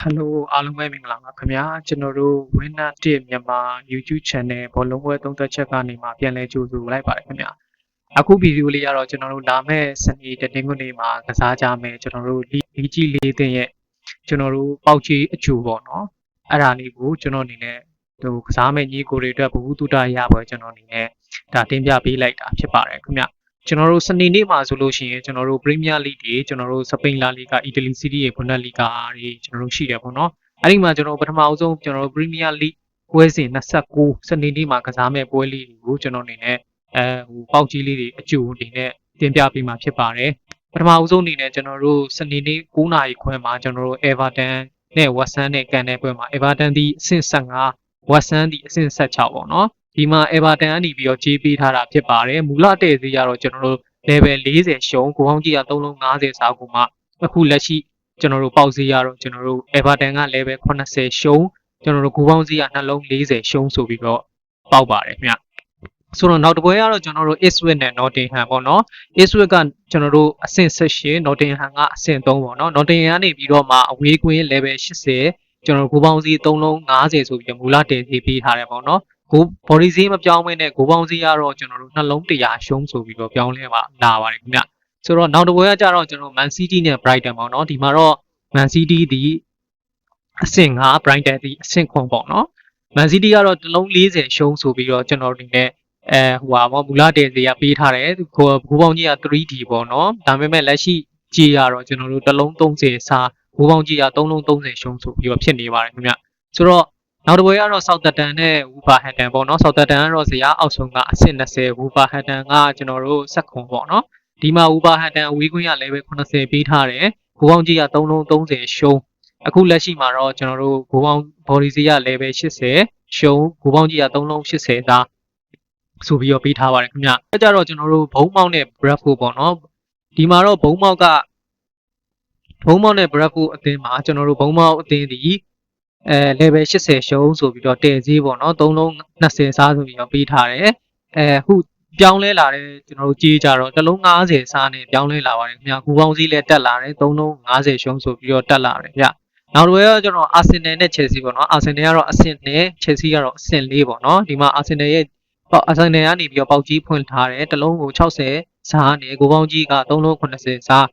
ဟယ်လိုအားလုံးပဲမင်္ဂလာပါခင်ဗျာကျွန်တော်တို့ Winner 1မြန်မာ YouTube Channel ဘောလုံးပွဲသုံးသက်ချက်ကနေမှပြန်လဲကြိုဆိုလိုက်ပါတယ်ခင်ဗျာအခုဗီဒီယိုလေးကတော့ကျွန်တော်တို့လာမယ့်စနေတနင်္ဂနွေမှာကစားကြမယ်ကျွန်တော်တို့လီကြီးလေးတင်ရဲ့ကျွန်တော်တို့ပေါက်ချီအကျူပေါ့နော်အဲ့ဒါလေးကိုကျွန်တော်အနေနဲ့ဟိုကစားမယ့်ညီကိုတွေအတွက်ဘဝတုတရပွဲကျွန်တော်အနေနဲ့ဒါတင်ပြပေးလိုက်တာဖြစ်ပါတယ်ခင်ဗျာ ကျွန်တော်တို့စနေနေ့မှာဆိုလို့ရှိရင်ကျွန်တော်တို့ Premier League တွေကျွန်တော်တို့စပိန်လာလီဂါအီတလီစီးရီးရဲ့ဘွန်ဒက်လီဂါတွေကျွန်တော်တို့ရှိတယ်ပေါ့နော်အဲ့ဒီမှာကျွန်တော်ပထမအဆုံးကျွန်တော်တို့ Premier League ပွဲစဉ်29စနေနေ့မှာကစားမဲ့ပွဲလေးတွေကိုကျွန်တော်အနေနဲ့အဲဟိုပေါက်ကြီးလေးတွေအကျိုးအနေနဲ့တင်ပြပေးမှာဖြစ်ပါတယ်ပထမအဆုံးအနေနဲ့ကျွန်တော်တို့စနေနေ့9နာရီခွဲမှာကျွန်တော်တို့ Everton နဲ့ West Ham နဲ့ကန်တဲ့ပွဲမှာ Everton ဒီအဆင့်15 West Ham ဒီအဆင့်16ပေါ့နော် ဒီမှာ Everton ကနေပြီးတော့ကြေးပေးထားတာဖြစ်ပါတယ်မူလတည့်သေးရတော့ကျွန်တော်တို့ level 40ရှုံးကိုဟောင်းကြီးက3လုံး50စာကူမှအခုလက်ရှိကျွန်တော်တို့ပေါက်စီရတော့ကျွန်တော်တို့ Everton က level 80ရှုံးကျွန်တော်တို့ကိုဟောင်းစီကနှလုံး40ရှုံးဆိုပြီးတော့ပေါက်ပါတယ်ခင်ဗျဆိုတော့နောက်တစ်ပွဲကတော့ကျွန်တော်တို့ Ipswich နဲ့ Nottingham ပေါ့နော် Ipswich ကကျွန်တော်တို့အဆင့်18 Nottingham ကအဆင့်3ပေါ့နော် Nottingham ကနေပြီးတော့မှအဝေးကွင်း level 80ကျွန်တော်တို့ကိုပေါင်းစီ3လုံး50ဆိုပြီးတော့မူလတည်စီပေးထားတယ်ပေါ့နော် ကို body ဈေးမပြောင်းမနဲ့ကိုပေါင်းဈေးကတော့ကျွန်တော်တို့နှလုံး100ရှုံးဆိုပြီးတော့ပြောင်းလဲပါလာပါတယ်ခင်ဗျဆိုတော့နောက်တစ်ပွဲကကြတော့ကျွန်တော် Man City နဲ့ Brighton ပေါ့နော်ဒီမှာတော့ Man City ဒီအဆင့်5 Brighton ဒီအဆင့်9ပေါ့နော် Man City ကတော့တစ်လုံး40ရှုံးဆိုပြီးတော့ကျွန်တော်ဒီနဲ့အဲဟိုဟာပေါ့မူလတည်ဈေးကပေးထားတယ်ကိုဘူပေါင်းကြီးက 3D ပေါ့နော်ဒါပေမဲ့လက်ရှိကြည့်ရတော့ကျွန်တော်တို့တစ်လုံး30စာဘူပေါင်းကြီးက3လုံး30ရှုံးဆိုပြီးတော့ဖြစ်နေပါတယ်ခင်ဗျဆိုတော့ နောက်တစ်ပွဲကတော့ Southampton နဲ့ Wolverhampton ပေါ့နော် Southampton ကတော့ဇယားအောက်ဆုံးကအဆင့်20 Wolverhampton ကကျွန်တော်တို့ဆက်ခွန်ပေါ့နော်ဒီမှာ Wolverhampton အဝေးကွင်းရ level 80ပေးထားတယ်ဘူပေါင်းကြီးက3လုံး30ရှုံးအခုလက်ရှိမှာတော့ကျွန်တော်တို့ဘူပေါင်း body စီက level 80ရှုံးဘူပေါင်းကြီးက3လုံး80သားဆိုပြီးတော့ပေးထားပါတယ်ခင်ဗျ။အဲကြတော့ကျွန်တော်တို့ဘုံမောက်နဲ့ Bradford ပေါ့နော်ဒီမှာတော့ဘုံမောက်ကဘုံမောက်နဲ့ Bradford အသင်းမှာကျွန်တော်တို့ဘုံမောက်အသင်းဒီ အဲ level 80ရှုံးဆိုပြီးတော့တဲ့ဈေးပေါ့နော်3လုံး20စားဆိုပြီးတော့ပေးထားတယ်အဲခုပြောင်းလဲလာတဲ့ကျွန်တော်တို့ကြေးကြတော့တစ်လုံး90စားနဲ့ပြောင်းလဲလာပါတယ်ခင်ဗျာကူပေါင်းစည်းလည်းတက်လာတယ်3လုံး90ရှုံးဆိုပြီးတော့တက်လာတယ်ဗျနောက်တစ်ဝဲကကျွန်တော်အာဆင်နယ်နဲ့ချယ်ဆီပေါ့နော်အာဆင်နယ်ကတော့အဆင့်နဲ့ချယ်ဆီကတော့အဆင့်၄ပေါ့နော်ဒီမှာအာဆင်နယ်ရဲ့ပေါ့အာဆင်နယ်ကနေပြီးတော့ပေါက်ကြီးဖွင့်ထားတယ်တစ်လုံးကို60စားနဲ့ကိုပေါင်းကြီးက3လုံး80စား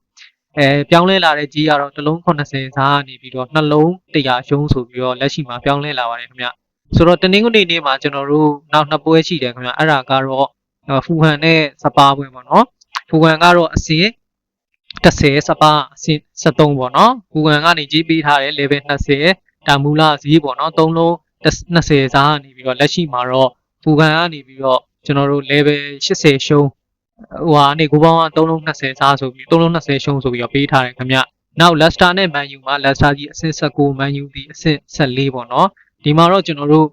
အဲပြောင်းလဲလာတဲ့ကြီးကတော့တစ်လုံး80စားကနေပြီးတော့နှလုံး100ရှုံးဆိုပြီးတော့လက်ရှိမှာပြောင်းလဲလာပါတယ်ခင်ဗျဆိုတော့တနင်္ဂနွေနေ့မှာကျွန်တော်တို့နောက်နှစ်ပွဲရှိတယ်ခင်ဗျအဲ့ဒါကတော့ဖူဟန်နဲ့စပါပွဲပေါ့နော်ဖူဟန်ကတော့အစင်30စပါအဆင့်73ပေါ့နော်ဖူဟန်ကနေကြီးပေးထားတယ် level 20ဒါမူလဈေးပေါ့နော်3လုံး20စားကနေပြီးတော့လက်ရှိမှာတော့ဖူဟန်ကနေပြီးတော့ကျွန်တော်တို့ level 80ရှုံး ဟိုဟာနေကိုပေါင်းက3လုံး20စားဆိုပြီး3လုံး20ရှုံးဆိုပြီးတော့ပေးထားတယ်ခင်ဗျနောက် Leicester နဲ့ Man U မှာ Leicester ကြီးအဆင့်19 Man U ဒီအဆင့်14ပေါ့နော်ဒီမှာတော့ကျွန်တော်တို့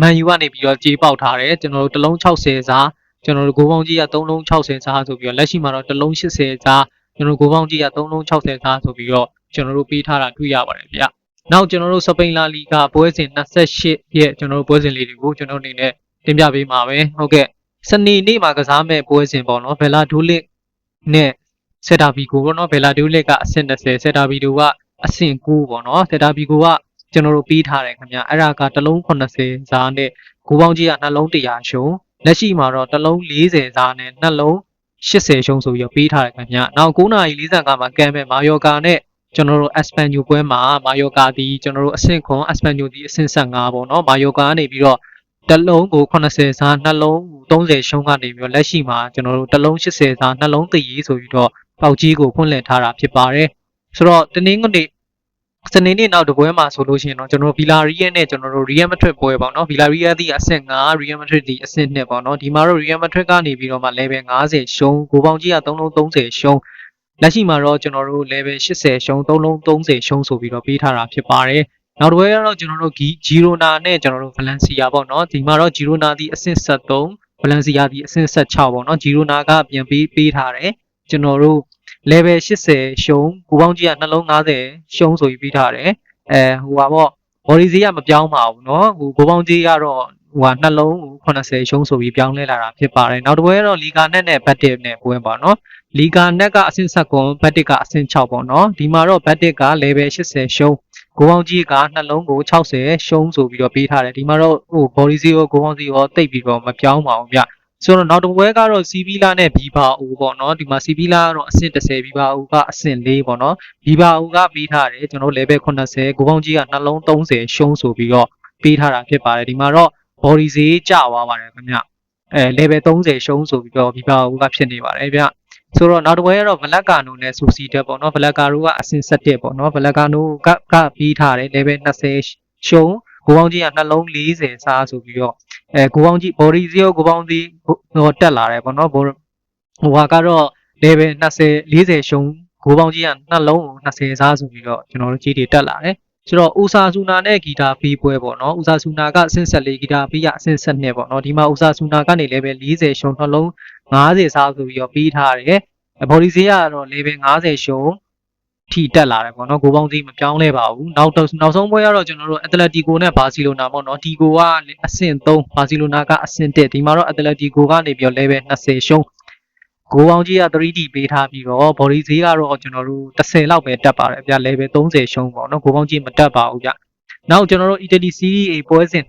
Man U ကနေပြီးတော့ကြေးပေါက်ထားတယ်ကျွန်တော်တို့တစ်လုံး60စားကျွန်တော်တို့ဂိုးပေါင်းကြီးက3လုံး60စားဆိုပြီးတော့လက်ရှိမှာတော့တစ်လုံး80စားကျွန်တော်တို့ဂိုးပေါင်းကြီးက3လုံး60စားဆိုပြီးတော့ကျွန်တော်တို့ပေးထားတာတွေ့ရပါတယ်ဗျနောက်ကျွန်တော်တို့စပိန်လာလီဂါပွဲစဉ်28ရဲ့ကျွန်တော်တို့ပွဲစဉ်လေးတွေကိုကျွန်တော်အနေနဲ့တင်ပြပေးမှာပဲဟုတ်ကဲ့ စနေနေ့မှာကစားမဲ့ပွဲစဉ်ပေါ့နော်ဘယ်လာဒိုလစ်နဲ့ဆက်တာဗီကိုပေါ့နော်ဘယ်လာဒိုလစ်ကအဆင့်20ဆက်တာဗီဒိုကအဆင့်9ပေါ့နော်ဆက်တာဗီကိုကကျွန်တော်တို့ပေးထားတယ်ခင်ဗျအဲ့ဒါကတစ်လုံး80ဇာနဲ့ဂိုးပေါင်းကြီးကနှလုံး100ရှုံးလက်ရှိမှာတော့တစ်လုံး40ဇာနဲ့နှလုံး80ရှုံးဆိုပြီးတော့ပေးထားတယ်ခင်ဗျနောက်9:45မှာကမ်ပဲမာယောကာနဲ့ကျွန်တော်တို့ Espanyol ပွဲမှာမာယောကာဒီကျွန်တော်တို့အဆင့်ခွန် Espanyol ဒီအဆင့်15ပေါ့နော်မာယောကာကနေပြီးတော့ တစ်လုံးကို80စားနှလုံး30ရှုံးကနေပြီးတော့လက်ရှိမှာကျွန်တော်တို့တစ်လုံး80စားနှလုံး3ရေးဆိုပြီးတော့ပေါက်ကြီးကိုဖွင့်လှစ်ထားတာဖြစ်ပါတယ်ဆိုတော့တနင်္ဂနွေစနေနေ့နောက်တပွဲမှာဆိုလို့ရှိရင်တော့ကျွန်တော်ဗီလာရီယယ်နဲ့ကျွန်တော်တို့ရီယယ်မက်ဒရစ်ပွဲပေါ့နော်ဗီလာရီယယ်ဒီအဆင့်9ရီယယ်မက်ဒရစ်ဒီအဆင့်2ပေါ့နော်ဒီမှာတော့ရီယယ်မက်ဒရစ်ကနေပြီးတော့မှ level 50ရှုံးကိုပေါင်းကြီးက3လုံး30ရှုံးလက်ရှိမှာတော့ကျွန်တော်တို့ level 80ရှုံး3လုံး30ရှုံးဆိုပြီးတော့ပေးထားတာဖြစ်ပါတယ် နောက်တစ်ပွဲကတော့ကျွန်တော်တို့ဂီဂျီရိုနာနဲ့ကျွန်တော်တို့ဗလန်စီယာပေါ့နော်ဒီမှာတော့ဂျီရိုနာဒီအဆင့်73ဗလန်စီယာဒီအဆင့်16ပေါ့နော်ဂျီရိုနာကပြန်ပေးပေးထားတယ်ကျွန်တော်တို့ level 80ရှုံးကိုပေါင်းကြီးကနှလုံး90ရှုံးဆိုပြီးပြီးထားတယ်အဲဟိုပါပေါ့ body ဈေးကမပြောင်းပါဘူးเนาะဟိုကိုပေါင်းကြီးကတော့ဟိုဟာနှလုံး80ရှုံးဆိုပြီးပြောင်းလဲလာတာဖြစ်ပါတယ်နောက်တစ်ပွဲကတော့လီဂာနက်နဲ့ဘတ်တစ်နဲ့ပွဲပါเนาะ လီဂါနက်ကအဆင့်ဆက်ကွန်ဘတ်တစ်ကအဆင့်6ပေါ့နော်ဒီမှာတော့ဘတ်တစ်က level 80ရှုံးကိုပေါင်းကြီးကနှလုံးကို60ရှုံးဆိုပြီးတော့ပေးထားတယ်ဒီမှာတော့ဟို body စီရောကိုပေါင်းစီရောတိတ်ပြီးတော့မပြောင်းပါဘူးဗျဆိုတော့နောက်တစ်ပွဲကတော့စီဗီလာနဲ့ဘီဘာအိုပေါ့နော်ဒီမှာစီဗီလာကတော့အဆင့်30ဘီဘာအိုကအဆင့်4ပေါ့နော်ဘီဘာအိုကပေးထားတယ်ကျွန်တော် level 80ကိုပေါင်းကြီးကနှလုံး30ရှုံးဆိုပြီးတော့ပေးထားတာဖြစ်ပါတယ်ဒီမှာတော့ body ဈေးကျသွားပါတယ်ခင်ဗျအဲ level 30ရှုံးဆိုပြီးတော့ဘီဘာအိုကဖြစ်နေပါတယ်ဗျ ဆိုတော့နောက်တစ်ပွဲကတော့ဘလက်ကာနိုနဲ့ဆူစီတက်ပေါ့နော်ဘလက်ကာနိုကအဆင့်7ပေါ့နော်ဘလက်ကာနိုကကပြီးထားတယ် level 20ရှုံးကိုပေါင်းကြီးကနှလုံး40စားဆိုပြီးတော့အဲကိုပေါင်းကြီး body 0ကိုပေါင်းကြီးဟိုတက်လာတယ်ပေါ့နော်ဟိုဟာကတော့ level 20 40ရှုံးကိုပေါင်းကြီးကနှလုံးကို20စားဆိုပြီးတော့ကျွန်တော်တို့ကြီးတွေတက်လာတယ် ဆိုတော့ဥစာဆူနာနဲ့ဂီတာပြီးပွဲပေါ့နော်ဥစာဆူနာကအဆင့်14ဂီတာပြီးရအဆင့်12ပေါ့နော်ဒီမှာဥစာဆူနာကနေ level 40ရှုံးနှလုံး90စားဆိုပြီးတော့ပြီးထားတယ်ဘော်ဒီဈေးကတော့ level 50ရှုံးထိတက်လာတယ်ပေါ့နော်ကိုပေါင်းစီမပြောင်းလဲပါဘူးနောက်တော့နောက်ဆုံးပွဲကတော့ကျွန်တော်တို့အက်တလက်တီကိုနဲ့ဘာစီလိုနာပေါ့နော်ဒီကိုကအဆင့်3ဘာစီလိုနာကအဆင့်1ဒီမှာတော့အက်တလက်တီကိုကနေပြီးတော့ level 20ရှုံး ကိုပေါင်းကြီးက 3D ပေးထားပြီးတော့ body ဈေးကတော့ကျွန်တော်တို့30လောက်ပဲတက်ပါတယ်ဗျ level 30ရှုံးပေါ့နော်ကိုပေါင်းကြီးမတက်ပါဘူးဗျနောက်ကျွန်တော်တို့ Italy Serie A ပွဲစဉ်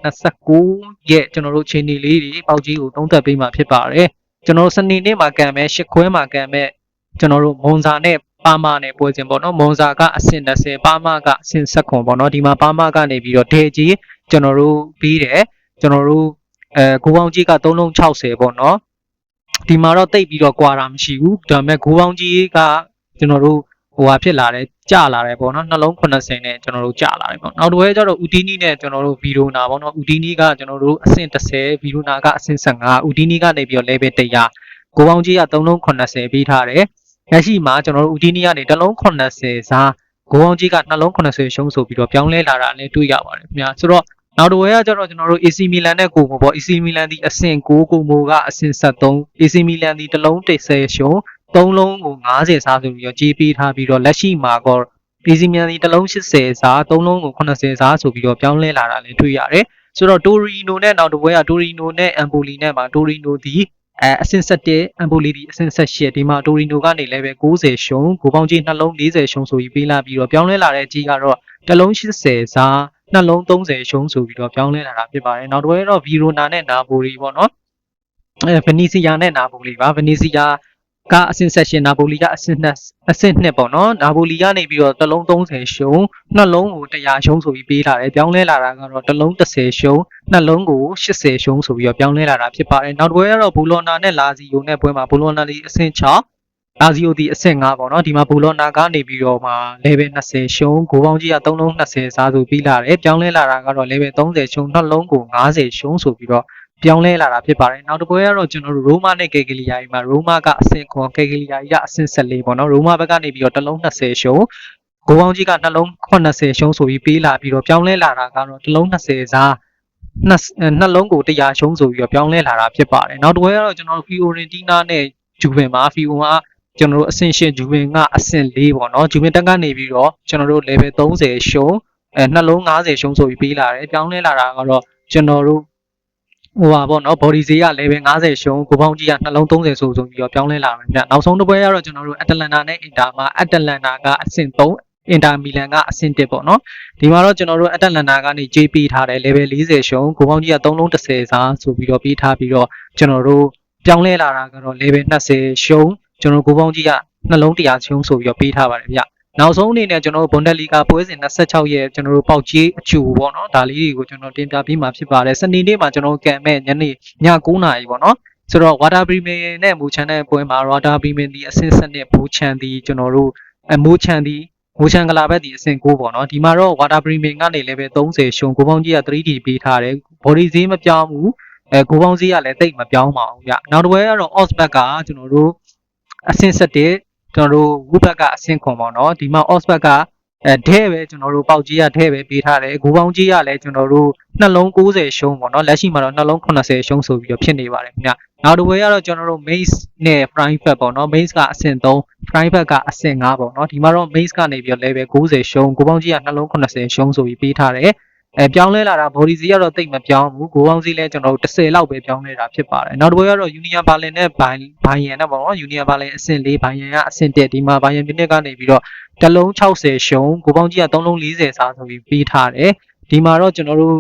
29ရဲ့ကျွန်တော်တို့ချိန်နေလေးတွေပေါက်ကြီးကိုသုံးသက်ပေးမှာဖြစ်ပါတယ်ကျွန်တော်တို့စနေနေ့မှာကံမဲ့ရှစ်ခွဲမှာကံမဲ့ကျွန်တော်တို့မွန်စာနဲ့ပါမာနဲ့ပွဲစဉ်ပေါ့နော်မွန်စာကအဆင့်30ပါမာကအဆင့်7ပေါ့နော်ဒီမှာပါမာကနေပြီးတော့ဒေကြီးကျွန်တော်တို့ပြီးတယ်ကျွန်တော်တို့အဲကိုပေါင်းကြီးက3လုံး60ပေါ့နော် ဒီမှာတော့တိတ်ပြီးတော့ကွာတာမရှိဘူးဒါပေမဲ့ကိုပေါင်းကြီးကကျွန်တော်တို့ဟိုဟာဖြစ်လာတယ်ကြလာတယ်ပေါ့နော်နှလုံး80နဲ့ကျွန်တော်တို့ကြလာတယ်ပေါ့နောက်တစ်ဝဲကျတော့ဦးတီနီနဲ့ကျွန်တော်တို့ဗီရိုနာပေါ့နော်ဦးတီနီကကျွန်တော်တို့အဆင့်30ဗီရိုနာကအဆင့်15ဦးတီနီကနေပြီးတော့ level 100ကိုပေါင်းကြီးက3လုံး80ပေးထားတယ်လက်ရှိမှာကျွန်တော်တို့ဦးတီနီကနေတစ်လုံး80စားကိုပေါင်းကြီးကနှလုံး80ရှုံးဆိုပြီးတော့ပြောင်းလဲလာတာလည်းတွေ့ရပါတယ်ခင်ဗျာဆိုတော့ နောက်တစ်ဝဲကကျတော့ကျွန်တော်တို့ AC Milan နဲ့ကိုမိုပေါ့ AC Milan ဒီအဆင့်6ကိုမိုကအဆင့်73 AC Milan ဒီတစ်လုံး30ရှုံးသုံးလုံးကို90စားဆိုပြီးတော့ကြေးပေးထားပြီးတော့လက်ရှိမှာတော့ AC Milan ဒီတစ်လုံး80စားသုံးလုံးကို80စားဆိုပြီးတော့ပြောင်းလဲလာတာလည်းတွေ့ရတယ်ဆိုတော့ Torino နဲ့နောက်တစ်ပွဲက Torino နဲ့ Empoli နဲ့မှာ Torino ဒီအဲအဆင့်7 Empoli ဒီအဆင့်18ဒီမှာ Torino ကနေ level 90ရှုံးကိုပေါင်းကြီးနှလုံး40ရှုံးဆိုပြီးပေးလာပြီးတော့ပြောင်းလဲလာတဲ့ကြီးကတော့တစ်လုံး80စား နှလုံး30ရှုံးဆိုပြီးတော့ပြောင်းလဲလာတာဖြစ်ပါတယ်နောက်တစ်ပွဲတော့ Verona နဲ့ Napoli ပေါ့နော်အဲ Venezia နဲ့ Napoli ပါ Venezia ကအဆင့်ဆက်ရှင်နာပိုလီကအဆင့်2အဆင့်2ပေါ့နော်နာပိုလီကနေပြီးတော့တစ်လုံး30ရှုံးနှလုံးကို100ရှုံးဆိုပြီးပေးလာတယ်ပြောင်းလဲလာတာကတော့တစ်လုံး30ရှုံးနှလုံးကို80ရှုံးဆိုပြီးတော့ပြောင်းလဲလာတာဖြစ်ပါတယ်နောက်တစ်ပွဲကတော့ဘူလော်နာနဲ့လာဇီယိုနဲ့ပွဲမှာဘူလော်နာဒီအဆင့်6 လာဇီယိုဒီအဆင့်5ပေါ့နော်ဒီမှာဘူလော်နာကနေပြီးတော့မှ level 20ရှုံးဂိုးပေါင်းကြီးက3လုံး20စားဆိုပြီးလာတယ်ပြောင်းလဲလာတာကတော့ level 30ရှုံးနှလုံးကို90ရှုံးဆိုပြီးတော့ပြောင်းလဲလာတာဖြစ်ပါတယ်နောက်တစ်ပွဲကတော့ကျွန်တော်တို့ရိုမာနဲ့ကေဂလီယာကြီးမှာရိုမာကအဆင့်ခွန်ကေဂလီယာကြီးကအဆင့်14ပေါ့နော်ရိုမာဘက်ကနေပြီးတော့တစ်လုံး20ရှုံးဂိုးပေါင်းကြီးကနှလုံး80ရှုံးဆိုပြီးပေးလာပြီးတော့ပြောင်းလဲလာတာကတော့တစ်လုံး20စားနှစ်နှလုံးကို100ရှုံးဆိုပြီးတော့ပြောင်းလဲလာတာဖြစ်ပါတယ်နောက်တစ်ပွဲကတော့ကျွန်တော်တို့ဖီအိုရင်တီနာနဲ့ဂျူဗင်မှာဖီအို ကကျွန်တော်တို့အဆင့်ရှင်ဂျူဗင်ကအဆင့်4ပေါ့နော်ဂျူဗင်တက်ကနေပြီးတော့ကျွန်တော်တို့ level 30ရှုံးအဲနှလုံး90ရှုံးဆိုပြီးပေးလာတယ်ပြောင်းလဲလာတာကတော့ကျွန်တော်တို့ဟိုပါပေါ့နော် body ဈေးက level 50ရှုံးကိုပေါင်းကြီးကနှလုံး30ဆိုဆိုပြီးတော့ပြောင်းလဲလာတယ်ဗျနောက်ဆုံးတစ်ပွဲကတော့ကျွန်တော်တို့ Atalanta နဲ့ Inter မှာ Atalanta ကအဆင့်3 Inter Milan ကအဆင့်1ပေါ့နော်ဒီမှာတော့ကျွန်တော်တို့ Atalanta ကနေ J ပေးထားတယ် level 40ရှုံးကိုပေါင်းကြီးက3လုံး30စားဆိုပြီးတော့ပေးထားပြီးတော့ကျွန်တော်တို့ပြောင်းလဲလာတာကတော့ level 20ရှုံး ကျွန်တော်ကိုပေါင်းကြီးကနှလုံး100ရှုံးဆိုပြီးတော့ပေးထားပါတယ်ဗျနောက်ဆုံးအနေနဲ့ကျွန်တော်တို့ဘွန်ဒလီဂါပွဲစဉ်26ရဲ့ကျွန်တော်တို့ပေါက်ကြီးအချူပေါ့နော်ဒါလေးတွေကိုကျွန်တော်တင်ပြပေးမှာဖြစ်ပါတယ်စနေနေ့မှာကျွန်တော်ကံမဲ့ညနေည9:00နာရီပေါ့နော်ဆိုတော့ water premium နဲ့မူချန်တဲ့ပွဲမှာ water premium ဒီအဆင့်စနစ်ဘူချန်ဒီကျွန်တော်တို့အမူချန်ဒီမူချန်ကလာဘက်ဒီအဆင့်9ပေါ့နော်ဒီမှာတော့ water premium ကနေလည်းပဲ30ရှုံကိုပေါင်းကြီးက 3D ပေးထားတယ် body ဈေးမပြောင်းဘူးအဲကိုပေါင်းဈေးကလည်းတိတ်မပြောင်းပါဘူးဗျနောက်တစ်ပွဲကတော့ os back ကကျွန်တော်တို့ အဆင့်7ကျွန်တော်တို့ဝုဘက်ကအဆင့်ခွန်ပေါ့နော်ဒီမှာ osbet ကအဲဒဲပဲကျွန်တော်တို့ပေါက်ကြီးကဒဲပဲပေးထားတယ်ဂိုးပေါင်းကြီးကလည်းကျွန်တော်တို့နှလုံး90ရှုံးပေါ့နော်လက်ရှိမှာတော့နှလုံး80ရှုံးဆိုပြီးတော့ဖြစ်နေပါတယ်ခင်ဗျနောက်တစ်ဝဲကတော့ကျွန်တော်တို့ maze နဲ့ private ပေါ့နော် maze ကအဆင့်3 private ကအဆင့်5ပေါ့နော်ဒီမှာတော့ maze ကနေပြီးတော့ level 90ရှုံးဂိုးပေါင်းကြီးကနှလုံး80ရှုံးဆိုပြီးပေးထားတယ် အဲပြောင်းလဲလာတာ body ဈေးကတော့တိတ်မပြောင်းဘူးကိုပေါင်းဈေးလည်းကျွန်တော်တို့30လောက်ပဲပြောင်းလဲတာဖြစ်ပါတယ်နောက်တစ်ပွဲကတော့ Union Berlin နဲ့ Bayern Bayern နဲ့ပေါ့နော် Union Berlin အဆင့်၄ Bayern ကအဆင့်1ဒီမှာ Bayern Munich ကနေပြီးတော့တစ်လုံး60ရှုံးကိုပေါင်းကြီးက3လုံး40စားဆိုပြီးပေးထားတယ်ဒီမှာတော့ကျွန်တော်တို့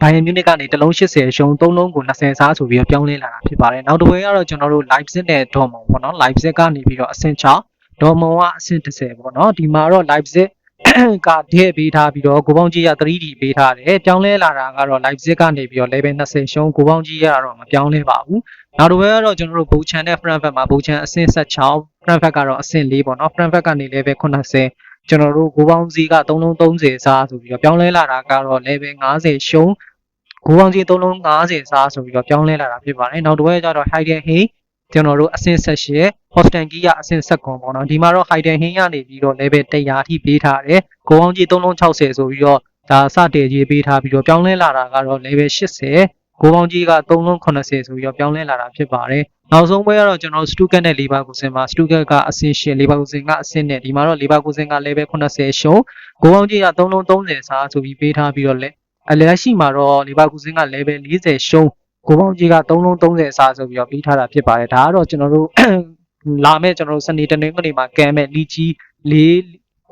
Bayern Munich ကနေတစ်လုံး80ရှုံး3လုံးကို20စားဆိုပြီးတော့ပြောင်းလဲလာတာဖြစ်ပါတယ်နောက်တစ်ပွဲကတော့ကျွန်တော်တို့ Leipzig နဲ့ Dortmund ပေါ့နော် Leipzig ကနေပြီးတော့အဆင့်6 Dortmund ကအဆင့်30ပေါ့နော်ဒီမှာတော့ Leipzig ကတည့်ပေးထားပြီးတော့ကိုပေါင်းကြီးက 3D ပေးထားတယ်ပြောင်းလဲလာတာကတော့ Leipzig ကနေပြီးတော့ level 20ရှုံးကိုပေါင်းကြီးကတော့မပြောင်းလဲပါဘူးနောက်တစ်ပွဲကတော့ကျွန်တော်တို့ဘူချန်နဲ့ Frankfurt မှာဘူချန်အဆင့်16 Frankfurt ကတော့အဆင့်4ပေါ့နော် Frankfurt ကနေ level 80ကျွန်တော်တို့ကိုပေါင်းကြီးက3လုံး30စားဆိုပြီးတော့ပြောင်းလဲလာတာကတော့ level 50ရှုံးကိုပေါင်းကြီး3လုံး50စားဆိုပြီးတော့ပြောင်းလဲလာတာဖြစ်ပါတယ်နောက်တစ်ပွဲကျတော့ Hayden Hay ကျွန်တော်တို့အဆင့်18 Hostel Key ကအဆင့်19ပေါ့နော်ဒီမှာတော့ Hayden Hay ကနေပြီးတော့ level 100အထိပေးထားတယ်ကိုအောင်ကြီး360ဆိုပြီးတော့ဒါစတည်ကြီးပေးထားပြီးတော့ပြောင်းလဲလာတာကတော့ level 80ကိုအောင်ကြီးက380ဆိုပြီးတော့ပြောင်းလဲလာတာဖြစ်ပါတယ်နောက်ဆုံးပွဲကတော့ကျွန်တော်တို့ Stuttgart နဲ့ Leverkusen မှာ Stuttgart ကအဆင့်8 Leverkusen ကအဆင့်နဲ့ဒီမှာတော့ Leverkusen က level 80ရှုံးကိုအောင်ကြီးက330စားဆိုပြီးပေးထားပြီးတော့လက်အလက်ရှိမှာတော့ Leverkusen က level 40ရှုံး ကိုပေါင်းကြီးက3လုံး30အစားဆိုပြီးတော့ပြီးထားတာဖြစ်ပါတယ်ဒါကတော့ကျွန်တော်တို့လာမဲ့ကျွန်တော်တို့စနေတနင်္ဂနွေမှာကမ်းမဲ့လီကြီး၄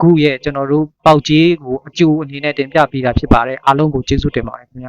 ခုရဲ့ကျွန်တော်တို့ပေါက်ကြီးကိုအကျိုးအနေနဲ့တင်ပြပေးတာဖြစ်ပါတယ်အားလုံးကိုကျေးဇူးတင်ပါတယ်ခင်ဗျ